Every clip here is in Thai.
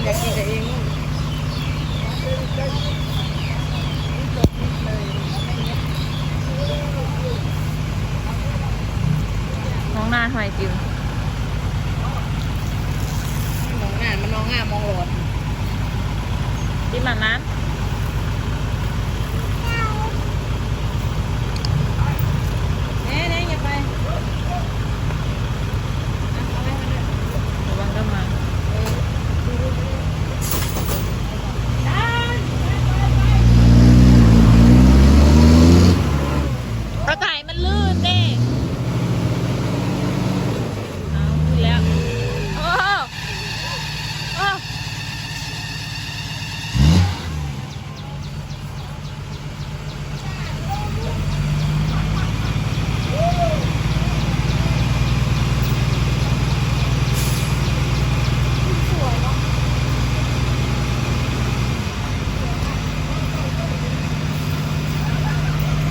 คุณอยากกินกับเอง น้องหน้าทำไมจิม มองหน้ามันมองหน้ามองหลอด จิมแบบนั้น แน่แน่อย่าไปเอาไว้มันเลย ระวังก็มากระต่าย มันลื่นเด้เอาขึ้นแล้ว โอ้โหโอ้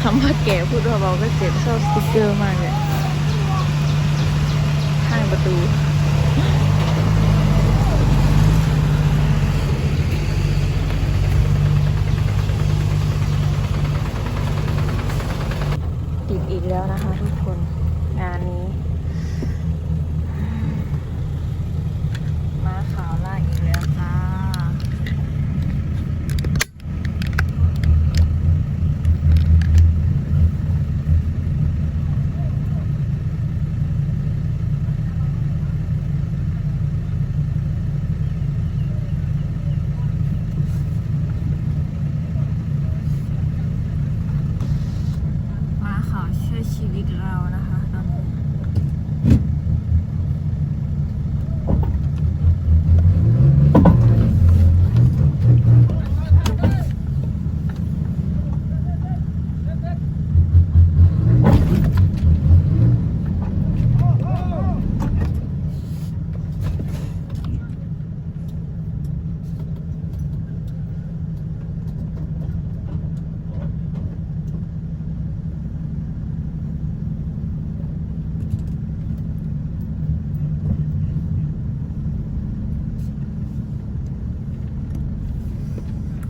คำ ว่าแก่พูดเบาๆก็เจ็บชอบสติ๊กเกอร์มากเลยข้างประตูติดอีกแล้วนะคะทุกคนงานนี้ มาขาวล่าอีกแล้วค่ะ ม้าขาวช่วยชีวิตเรานะคะตอนนี้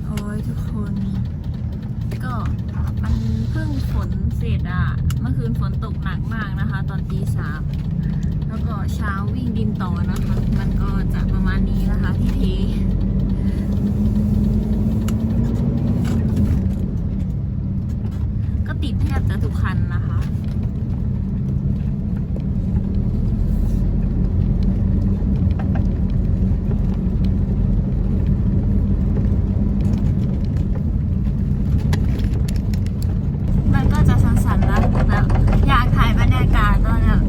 โอ้ยทุกคน ก็มันเพิ่งฝนเสร็จอะ เมื่อคืน ฝนตกหนักมากนะคะ ตอนตีสามแล้วก็เช้าวิ่งดินต่อนะคะ มันก็จะประมาณนี้นะคะที่เทก็ติดแทบจะทุกคันนะคะ มันก็จะสั่นๆนะแบบอยากถ่ายบรรยากาศตอนแบบ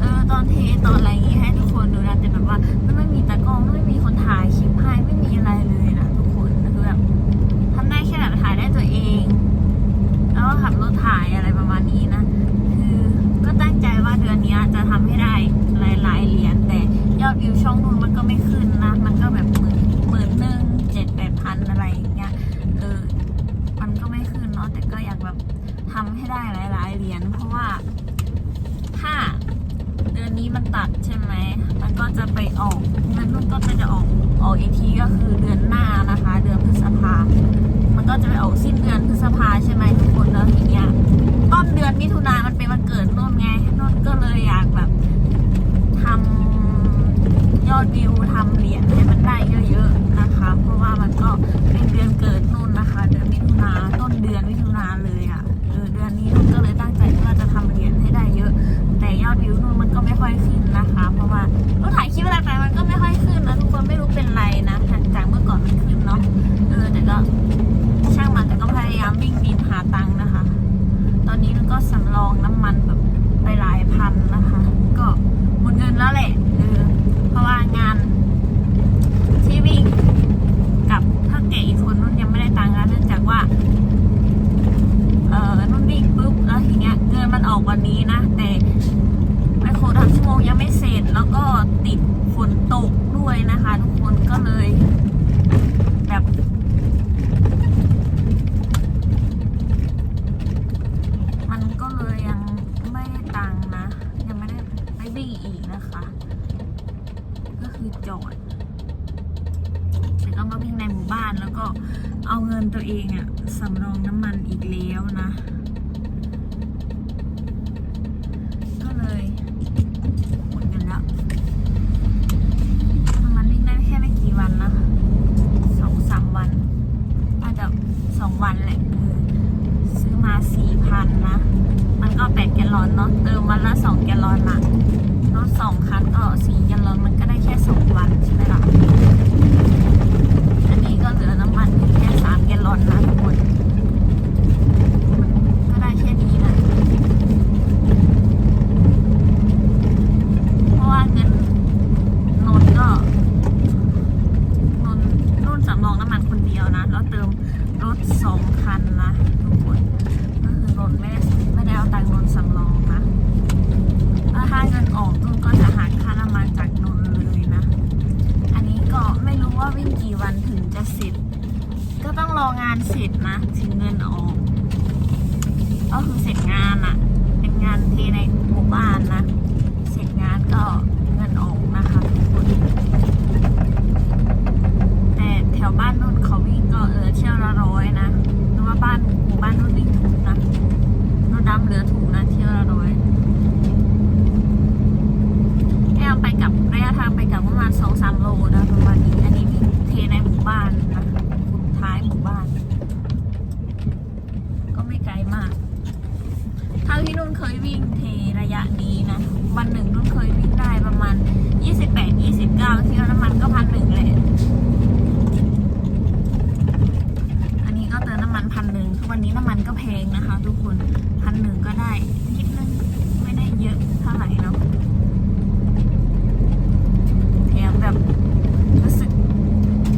เออตอนเทตอนอะไรอย่างงี้ให้ทุกคนดูนะแต่แบบว่ามันไม่มีตากล้องไม่มีคนถ่ายคลิปให้ไม่มีอะไรเลยนะทุกคนคือแบบทำได้แค่แบบถ่ายได้ตัวเอง แล้วก็ขับรถถ่ายอะไรประมาณนี้นะ คือก็ตั้งใจว่าเดือนนี้จะทำให้ได้หลายๆเหรียญแต่ยอดวิวช่องนู้นมันก็ไม่ขึ้นนะ มันก็แบบหมื่นหมื่นหนึ่งเจ็ดแปดพันอะไรอย่างเงี้ยเออมันก็ไม่ขึ้นเนาะแต่ก็อยากแบบทำให้ได้หลาย ๆเหรียญเพราะว่าถ้าเดือนนี้มันตัดใช่ไหมมันก็จะไปออกเงินนุ่นก็จะออกออกอีกทีก็คือเดือนหน้านะคะ เดือนพฤษภามัน ก็จะไปออกสิ้นเดือนพฤษภาใช่ไหมทุกคนแล้วทีเนี้ยต้นเดือนมิถุนามันเป็นวันเกิดนุ่นไงนุ่นก็เลยอยากแบบทำยอดวิวทำเหรียญใช่ไหม นี้มันก็สำรองน้ำมันแบบไปหลายพันนะคะ ก็หมดเงินแล้วแหละเออเพราะว่างานที่วิ่งกับถ้าแก่อีกคนนุ่นยังไม่ได้ตังค์นะเนื่องจากว่า เออนุ่นวิ่งปุ๊บแล้วทีเนี้ยเงินมันออกวันนี้นะ แต่ไมโครทำชั่วโมงยังไม่เสร็จแล้วก็ติดฝนตกด้วยนะคะ ทุกคนก็เลย แบบ มันก็เลยยังไม่ วิ่งอีกนะคะ ก็คือจอดแต่ก็มาวิ่งในหมู่บ้านแล้วก็เอา เองอะสำรองน้ำมันอีกแล้วนะ ก็เลยหมดเงินแล้วน้ำมันวิ่งได้แค่ไม่กี่วันนะสองสามวันอาจจะสองวันแหละเออซื้อมาสี่พันนะ มันก็แปดแกลลอนเนาะเติมวันละสองแกลลอนอะรถสองคันก็สี่แกลลอนมันก็ได้แค่สองวันใช่ไหมล่ะ อันนี้ก็เหลือน้ำมันอยู่แค่สามแกลลอนนะทุกคน ก็ได้แค่นี้นะ เพราะว่าเงินนนท์ก็นนท์รุ่นสำรองน้ำมันคนเดียวนะ แล้วเติมรถสองคันนะทุกคน ก็คือนนท์ไม่ได้ไม่ได้เอาตังค์นนท์สำรองนะแล้วถ้าเงินออกนุ่นก็จะหักค่าน้ำมันจากนนท์เลยนะ อันนี้ก็ไม่รู้ว่าวิ่งกี่วันถึงจะเสร็จ ก็ต้องรองานเสร็จนะ ถึงเงินออก ก็คือเสร็จงานอะ ในหมู่บ้านนะ เสร็จงานก็เงินออกนะคะทุกคนแต่แถวบ้านนุ่นเขาวิ่งก็เออเที่ยวละร้อยนะหรือว่าบ้านหมู่บ้านนุ่นวิ่งถูกนะนุ่นดำเหลือถูกนะเที่ยวละร้อยแค่ไปกับระยะทางไปกับประมาณสองสามโลนะประมาณนี้ อันนี้วิ่งเทในหมู่บ้านนะสุดท้ายหมู่บ้าน ก็ไม่ไกลมาก เที่นุ่นเคยวิ่งเทระยะนี้นะ วันหนึ่งนุ่นเคยวิ่งได้ประมาณ 28 29เที่ยวน้ำมันก็พันหนึ่งเลย อันนี้ก็เติมน้ำมันพันหนึ่งทุกวันนี้น้ำมันก็แพงนะคะ ทุกคนพันหนึ่งก็ได้นิดนึงไม่ได้เยอะเท่าไหร่เนาะแถมแบบรู้สึก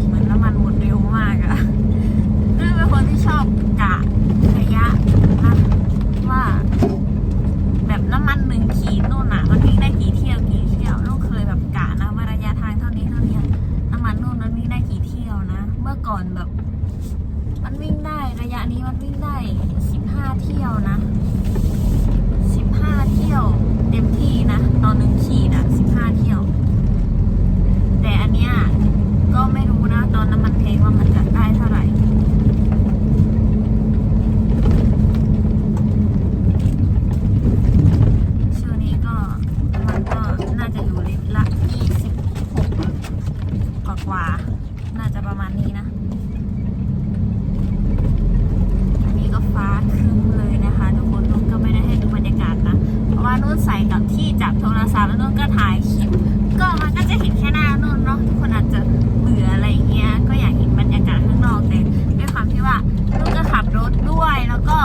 เหมือนน้ำมันหมดเร็วมากอะนุ่นเป็นคนที่ชอบกะระยะนะ ว่าแบบน้ำมันหนึ่งขีดนู่นน่ะมันวิ่งได้กี่เที่ยวกี่เที่ยวลูกเคยแบบกะนะว่าระยะทางเท่านี้เท่านี้น้ำมันนู่นมันวิ่งได้กี่เที่ยวนะ เมื่อก่อนแบบ มันวิ่งได้ระยะนี้มันวิ่งได้สิบห้าเที่ยวนะสิบห้าเที่ยว เต็มที่นะตอนหนึ่งขีดอะสิบห้าเที่ยว แต่อันเนี้ยก็ไม่รู้นะ ตอนน้ำมันแพงว่ามันจะได้เท่าไหร่ ช่วงนี้ก็มันก็น่าจะอยู่ลิตรละ26กว่ากว่าๆน่าจะประมาณนี้นะ อันนี้ก็ฟ้าครึ้มเลยนะคะ ทุกคนนุ่นก็ไม่ได้ให้ดูบรรยากาศนะ เพราะว่านุ่นใส่กับที่จับโทรศัพท์แล้วนุ่นก็ถ่ายคลิป ก็มันก็จะเห็นแค่หน้านุ่นเนาะ ทุกคนอาจจะเบื่ออะไรเงี้ย ก็อยากเห็นบรรยากาศข้างนอกแต่ด้วยความที่ว่านุ่นก็ขับรถด้วยแล้วก็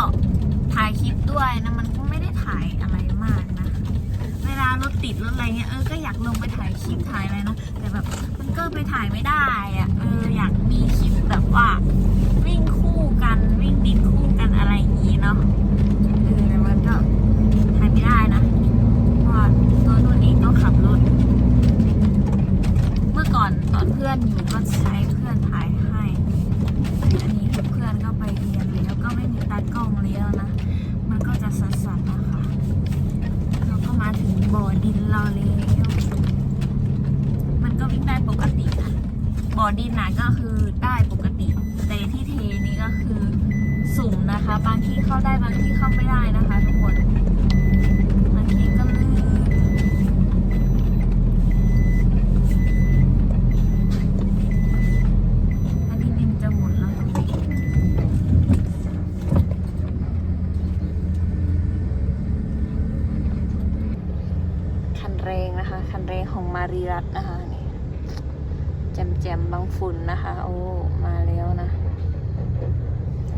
ถ่ายคลิปด้วย นะมันก็ไม่ได้ถ่ายอะไรมากนะ เวลารถติดรถอะไรเงี้ยเออก็อยากลงไปถ่ายคลิปถ่ายอะไรนะแต่แบบมันก็ไปถ่ายไม่ได้อะเอออยากมีคลิปแบบว่าวิ่งคู่กันวิ่งดินคู่กันอะไรอย่างงี้เนาะเออแต่มันก็ถ่ายไม่ได้นะเพราะตัวนุ่นเองต้องขับรถเมื่อก่อนตอนเพื่อนอยู่ก็ใช้เพื่อนถ่ายให้อันนี้เพื่อนก็ไปเรียนแล้วก็ไม่มีตากล้องแล้วนะ มันก็จะสั่นๆนะคะเราก็มาถึงบ่อดินเราแล้วมันก็วิ่งได้ปกตินะบ่อดินนะก็คือได้ปกติ แต่ที่เทนี้ก็คือสุ่มนะคะ บางที่เข้าได้บางที่เข้าไม่ได้นะคะ ทุกคน บางทีก็ลื่นอันนี้ดินจะหมดแล้วตรงนี้ คันแรงนะคะ คันแรงของมารีรัตนะคะนี่แจมแจมบางฝุ่นนะคะ โอ้ มาแล้วนะ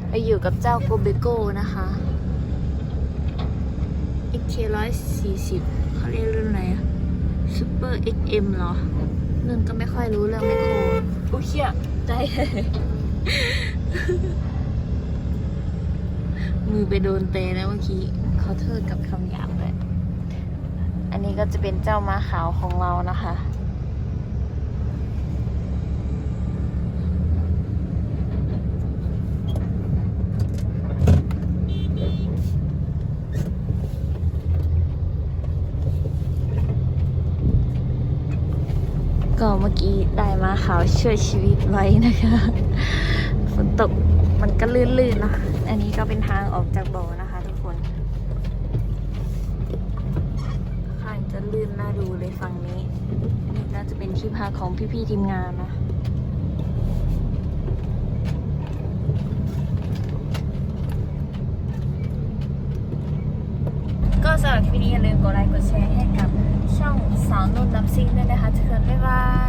ไปอยู่กับเจ้าโกเบโก้นะคะ XK ร้อยสี่สิบเขาเรียกรุ่นอะไรอะ Super XM เหรอนุ่นก็ไม่ค่อยรู้เรื่องไมโครโอ้เชี่ยใจมือไปโดนเตะนะเมื่อกี้เขาเทิดกับคำหยาบ นี้ก็จะเป็นเจ้าม้าขาวของเรานะคะ ก็เมื่อกี้ได้มาขาวช่วยชีวิตไว้นะคะ ฝนตกมันก็ลื่นๆเนะ อันนี้ก็เป็นทางออกจากบ่อนะคะทุกคนข้างจะลื่นน่า ดูเลยฝั่งนี้น่าจะเป็นที่พักของพี่ๆทีมงานนะก็สำหรับคลิปนี้อย่าลืมกดไลค์กดแชร์ให้กับช่องสาวนุ่นดับซิงด้วยนะคะทุกคนบ๊ายบาย